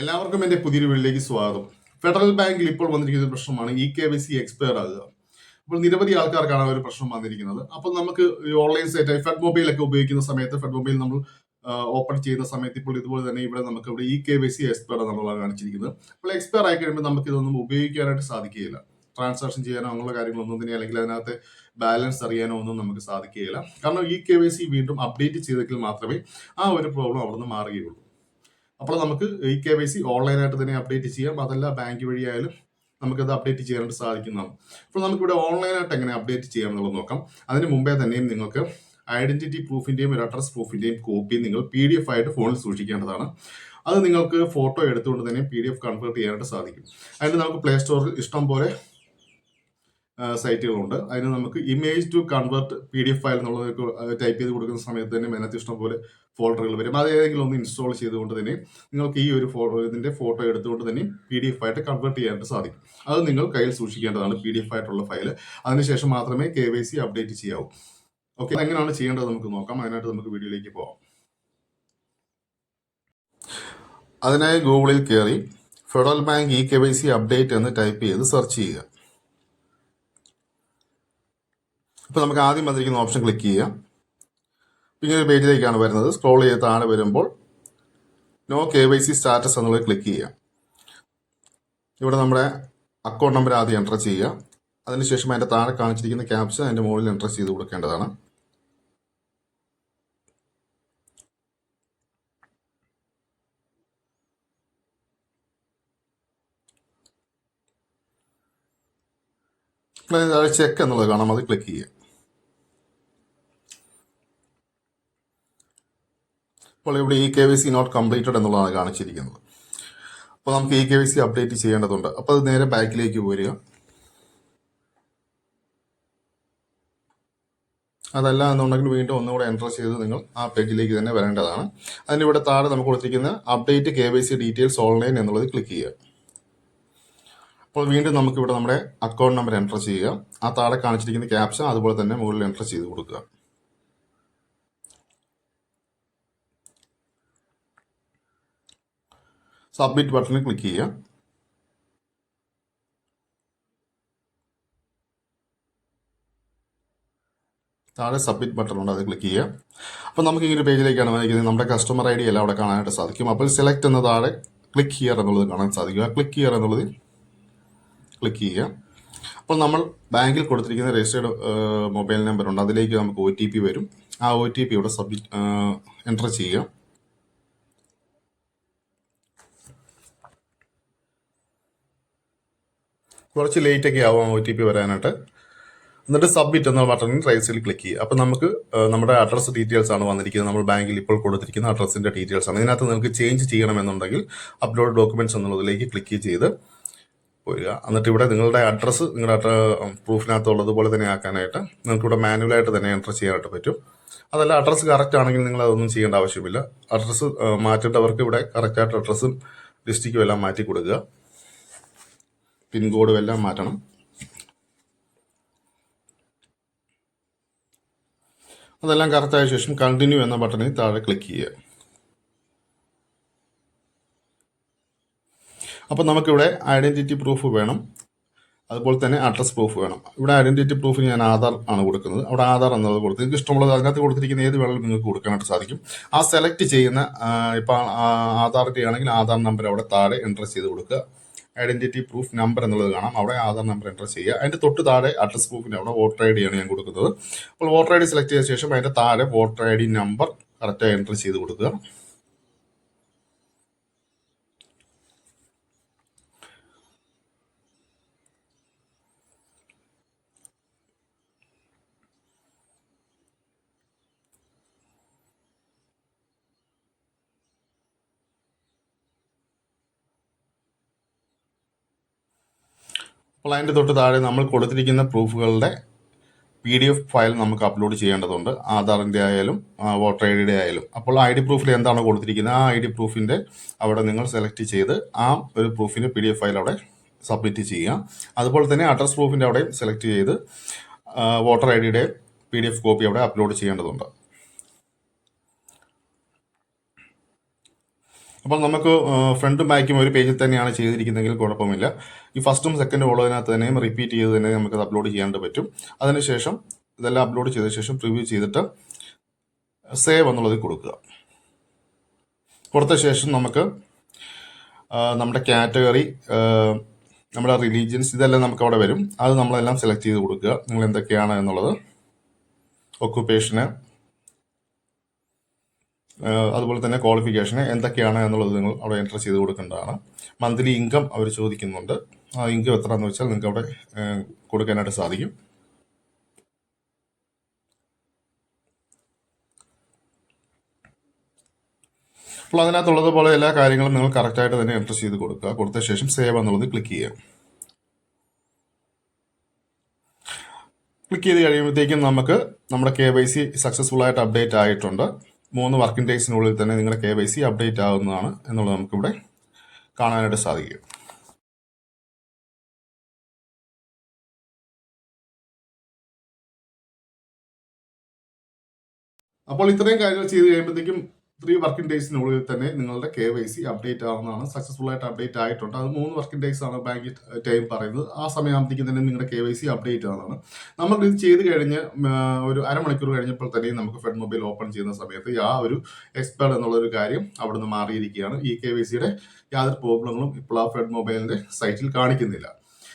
എല്ലാവർക്കും എന്റെ പുതിയൊരു വീട്ടിലേക്ക് സ്വാഗതം. ഫെഡറൽ ബാങ്കിൽ ഇപ്പോൾ വന്നിരിക്കുന്ന ഒരു പ്രശ്നമാണ് E K Y C expire ആകുക. അപ്പോൾ നിരവധി ആൾക്കാർക്കാണ് ഒരു പ്രശ്നം വന്നിരിക്കുന്നത്. അപ്പോൾ നമുക്ക് ഓൺലൈൻ സൈറ്റ് ഫെഡ് മൊബൈൽ ഒക്കെ ഉപയോഗിക്കുന്ന സമയത്ത് ഫെഡ് മൊബൈൽ നമ്മൾ ഓപ്പൺ ചെയ്യുന്ന സമയത്ത് ഇപ്പോൾ ഇതുപോലെ തന്നെ ഇവിടെ നമുക്ക് ഇവിടെ E K Y C expire എന്നുള്ളതാണ് കാണിച്ചിരിക്കുന്നത്. അപ്പോൾ എക്സ്പയർ ആയി കഴിയുമ്പോൾ നമുക്ക് ഇതൊന്നും ഉപയോഗിക്കാനായിട്ട് സാധിക്കുകയില്ല. ട്രാൻസാക്ഷൻ ചെയ്യാനോ അങ്ങനെയുള്ള കാര്യങ്ങളൊന്നും തന്നെ അല്ലെങ്കിൽ അതിനകത്ത് ബാലൻസ് അറിയാനോ ഒന്നും നമുക്ക് സാധിക്കുകയില്ല. കാരണം ഇ കെ വൈ സി വീണ്ടും അപ്ഡേറ്റ് ചെയ്തെങ്കിൽ മാത്രമേ ആ ഒരു പ്രോബ്ലം അവിടെ നിന്ന് മാറുകയുള്ളൂ. അപ്പോൾ നമുക്ക് ഇ കെ വൈ സി ഓൺലൈനായിട്ട് തന്നെ അപ്ഡേറ്റ് ചെയ്യാം. അതല്ല ബാങ്ക് വഴിയായാലും നമുക്കത് അപ്ഡേറ്റ് ചെയ്യാനായിട്ട് സാധിക്കുന്നതാണ്. അപ്പോൾ നമുക്കിവിടെ ഓൺലൈനായിട്ട് എങ്ങനെ അപ്ഡേറ്റ് ചെയ്യാം എന്നുള്ളത് നോക്കാം. അതിന് മുമ്പേ തന്നെയും നിങ്ങൾക്ക് ഐഡന്റിറ്റി പ്രൂഫിന്റെയും ഒരു അഡ്രസ് പ്രൂഫിന്റെയും കോപ്പി നിങ്ങൾ പി ഡി എഫ് ആയിട്ട് ഫോണിൽ സൂക്ഷിക്കേണ്ടതാണ്. അത് നിങ്ങൾക്ക് ഫോട്ടോ എടുത്തുകൊണ്ട് തന്നെ പി ഡി എഫ് കൺവേർട്ട് ചെയ്യാനായിട്ട് സാധിക്കും. അതിന് നമുക്ക് പ്ലേ സ്റ്റോറിൽ ഇഷ്ടം പോലെ സൈറ്റുകളുണ്ട്. അതിന് നമുക്ക് image to convert P D F file എന്നുള്ളത് ടൈപ്പ് ചെയ്ത് കൊടുക്കുന്ന സമയത്ത് തന്നെ അതിനകത്ത് ഇഷ്ടംപോലെ ഫോൾഡറുകൾ വരും. അത് ഏതെങ്കിലും ഒന്ന് ഇൻസ്റ്റാൾ ചെയ്തുകൊണ്ട് തന്നെ നിങ്ങൾക്ക് ഈ ഒരു ഫോട്ടോ ഇതിന്റെ ഫോട്ടോ എടുത്തുകൊണ്ട് തന്നെ പി ഡി എഫ് ആയിട്ട് കൺവേർട്ട് ചെയ്യാനായിട്ട് സാധിക്കും. അത് നിങ്ങൾ കയ്യിൽ സൂക്ഷിക്കേണ്ടതാണ് പി ഡി എഫ് ആയിട്ടുള്ള ഫയൽ അതിനുശേഷം മാത്രമേ കെ വൈ സി അപ്ഡേറ്റ് ചെയ്യാവൂ. ഓക്കെ എങ്ങനെയാണ് ചെയ്യേണ്ടത് നമുക്ക് നോക്കാം. അതിനായിട്ട് നമുക്ക് വീഡിയോയിലേക്ക് പോകാം അതിനായി ഗൂഗിളിൽ കയറി Federal Bank E K Y C update എന്ന് ടൈപ്പ് ചെയ്ത് സെർച്ച് ചെയ്യുക. ഇപ്പോൾ നമുക്ക് ആദ്യം വന്നിരിക്കുന്ന ഓപ്ഷൻ ക്ലിക്ക് ചെയ്യാം പിന്നെ ഒരു പേജിലേക്കാണ് വരുന്നത്. സ്ക്രോൾ ചെയ്ത് താഴെ വരുമ്പോൾ know K Y C status എന്നുള്ളത് ക്ലിക്ക് ചെയ്യാം ഇവിടെ നമ്മുടെ അക്കൗണ്ട് നമ്പർ ആദ്യം എന്റർ ചെയ്യുക. അതിനുശേഷം അതിന്റെ താഴെ കാണിച്ചിരിക്കുന്ന ക്യാപ്ഷൻ അതിന്റെ മുകളിൽ എന്റർ ചെയ്ത് കൊടുക്കേണ്ടതാണ്. ചെക്ക് എന്നുള്ളത് കാണാം. അത് ക്ലിക്ക് ചെയ്യുക. അപ്പോൾ ഇവിടെ E K Y C not completed എന്നുള്ളതാണ് കാണിച്ചിരിക്കുന്നത്. അപ്പോൾ നമുക്ക് E K Y C update ചെയ്യേണ്ടതുണ്ട്. അപ്പോൾ അത് നേരെ ബാക്കിലേക്ക് പോരുക. അതല്ല എന്നുണ്ടെങ്കിൽ വീണ്ടും ഒന്നുകൂടെ എന്റർ ചെയ്ത് നിങ്ങൾ ആ പേജിലേക്ക് തന്നെ വരേണ്ടതാണ്. അതിന് ഇവിടെ താഴെ നമുക്ക് കൊടുത്തിരിക്കുന്ന update K Y C details online എന്നുള്ളത് ക്ലിക്ക് ചെയ്യുക. അപ്പോൾ വീണ്ടും നമുക്ക് ഇവിടെ നമ്മുടെ അക്കൗണ്ട് നമ്പർ എന്റർ ചെയ്യുക. ആ താഴെ കാണിച്ചിരിക്കുന്ന ക്യാപ്ഷൻ അതുപോലെ തന്നെ മുകളിൽ എന്റർ ചെയ്ത് കൊടുക്കുക. സബ്മിറ്റ് ബട്ടണിൽ ക്ലിക്ക് ചെയ്യുക. താഴെ സബ്മിറ്റ് ബട്ടൺ ഉണ്ട് അത് ക്ലിക്ക് ചെയ്യുക. അപ്പോൾ നമുക്ക് ഒരു പേജിലേക്കാണ് വന്നിരിക്കുന്നത്. നമ്മുടെ കസ്റ്റമർ ഐ ഡി എല്ലാം അവിടെ കാണാനായിട്ട് സാധിക്കും. അപ്പോൾ സെലക്ട് എന്ന താഴെ ക്ലിക്ക് ഹിയർ എന്നുള്ളത് കാണാൻ സാധിക്കുക ക്ലിക്ക് ഹിയർ എന്നുള്ളത് ക്ലിക്ക് ചെയ്യുക. അപ്പോൾ നമ്മൾ ബാങ്കിൽ കൊടുത്തിരിക്കുന്ന രജിസ്റ്റേർഡ് മൊബൈൽ നമ്പർ ഉണ്ട്. അതിലേക്ക് നമുക്ക് ഒ വരും. ആ ഒ ടി പി ഇവിടെ സബ്മിറ്റ് എന്റർ ചെയ്യുക. കുറച്ച് ലേറ്റ് ഒക്കെ ആവും ഒ ടി പി വരാനായിട്ട്. എന്നിട്ട് സബ്മിറ്റ് എന്ന ബട്ടണിൽ റൈസിൽ ക്ലിക്ക് ചെയ്യുക. അപ്പോൾ നമുക്ക് നമ്മുടെ അഡ്രസ് ഡീറ്റെയിൽസ് ആണ് വന്നിരിക്കുന്നത്. നമ്മൾ ബാങ്കിൽ ഇപ്പോൾ കൊടുത്തിരിക്കുന്ന അഡ്രസ്സിന്റെ ഡീറ്റെയിൽസ് ആണ്. ഇതിനകത്ത് നിങ്ങൾക്ക് ചേഞ്ച് ചെയ്യണമെന്നുണ്ടെങ്കിൽ അപ്ലോഡ് ഡോക്യുമെന്റ്സ് എന്നുള്ളതിലേക്ക് ക്ലിക്ക് ചെയ്ത് പോരുക. എന്നിട്ട് ഇവിടെ നിങ്ങളുടെ അഡ്രസ്സ് നിങ്ങളുടെ പ്രൂഫിനകത്ത് ഉള്ളതുപോലെ തന്നെ ആക്കാനായിട്ട് നിങ്ങൾക്ക് ഇവിടെ മാനുവലായിട്ട് തന്നെ എന്റർ ചെയ്യാനായിട്ട് പറ്റും. അതല്ല അഡ്രസ്സ് കറക്റ്റ് ആണെങ്കിൽ നിങ്ങൾ അതൊന്നും ചെയ്യേണ്ട ആവശ്യമില്ല. അഡ്രസ്സ് മാറ്റേണ്ടവർക്ക് ഇവിടെ കറക്റ്റായിട്ട് അഡ്രസ്സും ഡിസ്ട്രിക്റ്റും എല്ലാം മാറ്റി കൊടുക്കുക. പിൻകോഡും എല്ലാം മാറ്റണം. അതെല്ലാം കറക്റ്റായ ശേഷം കണ്ടിന്യൂ എന്ന ബട്ടണിൽ താഴെ ക്ലിക്ക് ചെയ്യുക. അപ്പോൾ നമുക്കിവിടെ ഐഡന്റിറ്റി പ്രൂഫ് വേണം. അതുപോലെ തന്നെ അഡ്രസ് പ്രൂഫ് വേണം. ഇവിടെ ഐഡന്റിറ്റി പ്രൂഫിന് ഞാൻ ആധാർ ആണ് കൊടുക്കുന്നത്. അവിടെ ആധാർ എന്നുള്ളത് കൊടുത്ത് നിങ്ങൾക്ക് ഇഷ്ടമുള്ളത് അതിനകത്ത് കൊടുത്തിരിക്കുന്ന ഏത് വേണമെങ്കിലും നിങ്ങൾക്ക് കൊടുക്കാനായിട്ട് സാധിക്കും. ആ സെലക്ട് ചെയ്യുന്ന ഇപ്പോൾ ആധാറിന്റെ ആണെങ്കിൽ ആധാർ നമ്പർ അവിടെ താഴെ എന്റർ ചെയ്ത് കൊടുക്കുക. ഐഡന്റിറ്റി പ്രൂഫ് നമ്പർ എന്നുള്ളത് കാണാം. അവിടെ ആധാർ നമ്പർ എന്റർ ചെയ്യുക. അതിന്റെ തൊട്ട് താഴെ അഡ്രസ് പ്രൂഫിന്റെ അവിടെ വോട്ടർ ഐ ഡിയാണ് ഞാൻ കൊടുക്കുന്നത്. അപ്പോൾ വോട്ടർ ഐ ഡി സെലക്ട് ചെയ്ത ശേഷം അതിന്റെ താഴെ വോട്ടർ ഐ ഡി നമ്പർ കറക്റ്റായി എന്റർ ചെയ്ത് കൊടുക്കുക. അപ്പോൾ അതിന്റെ തൊട്ട് താഴെ നമ്മൾ കൊടുത്തിരിക്കുന്ന പ്രൂഫുകളുടെ പി ഡി എഫ് ഫയൽ നമുക്ക് അപ്ലോഡ് ചെയ്യേണ്ടതുണ്ട്. ആധാറിന്റെ ആയാലും വോട്ടർ ഐ ഡിയുടെ ആയാലും. അപ്പോൾ ഐ ഡി പ്രൂഫിൽ എന്താണ് കൊടുത്തിരിക്കുന്നത്? ആ ഐ ഡി പ്രൂഫിന്റെ അവിടെ നിങ്ങൾ സെലക്ട് ചെയ്ത് ആ ഒരു പ്രൂഫിന്റെ പി ഡി എഫ് ഫയൽ അവിടെ സബ്മിറ്റ് ചെയ്യുക. അതുപോലെ തന്നെ അഡ്രസ് പ്രൂഫിന്റെ അവിടെയും സെലക്ട് ചെയ്ത് വോട്ടർ ഐ ഡിയുടെ പി ഡി എഫ് കോപ്പി അവിടെ അപ്ലോഡ് ചെയ്യേണ്ടതുണ്ട്. അപ്പോൾ നമുക്ക് ഫ്രണ്ടും ബാക്കും ഒരു പേജിൽ തന്നെയാണ് ചെയ്തിരിക്കുന്നതെങ്കിൽ കുഴപ്പമില്ല. ഈ ഫസ്റ്റും സെക്കൻഡും ഉള്ളതിനകത്ത് തന്നെയും റിപ്പീറ്റ് ചെയ്ത് തന്നെ നമുക്ക് അപ്ലോഡ് ചെയ്യാണ്ട് പറ്റും. അതിനുശേഷം ഇതെല്ലാം അപ്ലോഡ് ചെയ്ത ശേഷം പ്രിവ്യൂ ചെയ്തിട്ട് സേവ് എന്നുള്ളത് കൊടുക്കുക. കൊടുത്ത ശേഷം നമുക്ക് നമ്മുടെ കാറ്റഗറി നമ്മുടെ റിലീജിയൻസ് ഇതെല്ലാം നമുക്ക് അവിടെ വരും. അത് നമ്മളെല്ലാം സെലക്ട് ചെയ്ത് കൊടുക്കുക. നിങ്ങൾ എന്തൊക്കെയാണ് എന്നുള്ളത്? ഒക്കുപ്പേഷന് അതുപോലെ തന്നെ ക്വാളിഫിക്കേഷന് എന്തൊക്കെയാണ് എന്നുള്ളത് നിങ്ങൾ അവിടെ എന്റർ ചെയ്ത് കൊടുക്കേണ്ടതാണ്. മന്ത്ലി ഇൻകം അവർ ചോദിക്കുന്നുണ്ട്. ആ ഇൻകം എത്രയാണെന്ന് വെച്ചാൽ നിങ്ങൾക്ക് അവിടെ കൊടുക്കാനായിട്ട് സാധിക്കും. അപ്പോൾ അതിനകത്തുള്ളതുപോലെ എല്ലാ കാര്യങ്ങളും നിങ്ങൾ കറക്റ്റായിട്ട് തന്നെ എന്റർ ചെയ്ത് കൊടുക്കുക. കൊടുത്ത ശേഷം സേവ് എന്നുള്ളത് ക്ലിക്ക് ചെയ്യുക. ക്ലിക്ക് ചെയ്ത് കഴിയുമ്പോഴത്തേക്കും നമുക്ക് നമ്മുടെ കെ വൈ സി സക്സസ്ഫുൾ ആയിട്ട് അപ്ഡേറ്റ് ആയിട്ടുണ്ട്. മൂന്ന് വർക്കിംഗ് ഡേയ്സിനുള്ളിൽ തന്നെ നിങ്ങളുടെ കെ വൈ സി അപ്ഡേറ്റ് ആകുന്നതാണ് എന്നുള്ളത് നമുക്കിവിടെ കാണാനായിട്ട് സാധിക്കും. അപ്പോൾ ഇത്രയും കാര്യങ്ങൾ ചെയ്ത് കഴിയുമ്പോഴത്തേക്കും ത്രീ വർക്കിംഗ് ഡേയ്സിനുള്ളിൽ തന്നെ നിങ്ങളുടെ കെ വൈ സി അപ്ഡേറ്റ് ആവുന്നതാണ്. സക്സസ്ഫുൾ ആയിട്ട് അപ്ഡേറ്റ് ആയിട്ടുണ്ട്. അത് മൂന്ന് വർക്കിംഗ് ഡേയ്സ് ആണ് ബാങ്ക് ടൈം പറയുന്നത്. ആ സമയമാകുമ്പോഴത്തേക്കും തന്നെ നിങ്ങളുടെ കെ വൈ സി അപ്ഡേറ്റ് ആവുന്നതാണ്. നമ്മൾ ഇത് ചെയ്ത് കഴിഞ്ഞ് ഒരു അരമണിക്കൂർ കഴിഞ്ഞപ്പോൾ തന്നെ നമുക്ക് ഫെഡ് മൊബൈൽ ഓപ്പൺ ചെയ്യുന്ന സമയത്ത് ആ ഒരു എക്സ്പേർഡ് എന്നുള്ള ഒരു കാര്യം അവിടുന്ന് മാറിയിരിക്കുകയാണ്. ഈ കെ വൈ സിയുടെ യാതൊരു പ്രോബ്ലങ്ങളും ഇപ്പോൾ ആ ഫെഡ് മൊബൈലിന്റെ സൈറ്റിൽ കാണിക്കുന്നില്ല.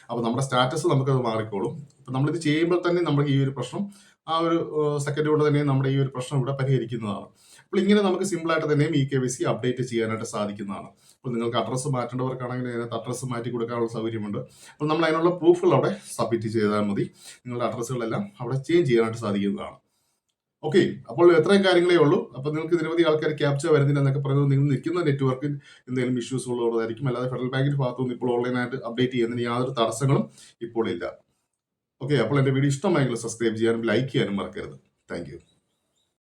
അപ്പോൾ നമ്മുടെ സ്റ്റാറ്റസ് നമുക്കത് മാറിക്കോളും. അപ്പം നമ്മളിത് ചെയ്യുമ്പോൾ തന്നെ നമുക്ക് ഈ ഒരു പ്രശ്നം ആ ഒരു സെക്കൻഡ് കൊണ്ട് തന്നെ നമ്മുടെ ഈ ഒരു പ്രശ്നം ഇവിടെ പരിഹരിക്കുന്നതാണ്. അപ്പോൾ ഇങ്ങനെ നമുക്ക് സിമ്പിൾ ആയിട്ട് തന്നെയും E K V C update ചെയ്യാനായിട്ട് സാധിക്കുന്നതാണ്. അപ്പോൾ നിങ്ങൾക്ക് അഡ്രസ്സ് മാറ്റേണ്ടവർക്കാണെങ്കിൽ അതിനകത്ത് അഡ്രസ്സ് മാറ്റി കൊടുക്കാനുള്ള സൗകര്യമുണ്ട്. അപ്പോൾ നമ്മൾ അതിനുള്ള പ്രൂഫുകൾ അവിടെ സബ്മിറ്റ് ചെയ്താൽ മതി. നിങ്ങളുടെ അഡ്രസ്സുകളെല്ലാം അവിടെ ചേഞ്ച് ചെയ്യാനായിട്ട് സാധിക്കുന്നതാണ്. ഓക്കെ അപ്പോൾ എത്രയും കാര്യങ്ങളേ ഉള്ളൂ. അപ്പോൾ നിങ്ങൾക്ക് നിരവധി ആൾക്കാർ ക്യാപ്ച വരുന്നില്ല എന്നൊക്കെ പറയുന്നത് നിങ്ങൾ നിൽക്കുന്ന നെറ്റ്വർക്കിൽ എന്തെങ്കിലും ഇഷ്യൂസ് ഉള്ളതായിരിക്കും അല്ലാതെ ഫെഡറൽ ബാങ്കിന്റെ ഭാഗത്തുനിന്ന് ഇപ്പോൾ ഓൺലൈനായിട്ട് അപ്ഡേറ്റ് ചെയ്യുന്നതിന് യാതൊരു തടസ്സങ്ങളും ഇപ്പോൾ ഇല്ല. ഓക്കെ അപ്പോൾ എന്റെ വീഡിയോ ഇഷ്ടമായെങ്കിൽ സബ്സ്ക്രൈബ് ചെയ്യാനും ലൈക്ക് ചെയ്യാനും മറക്കരുത്. താങ്ക്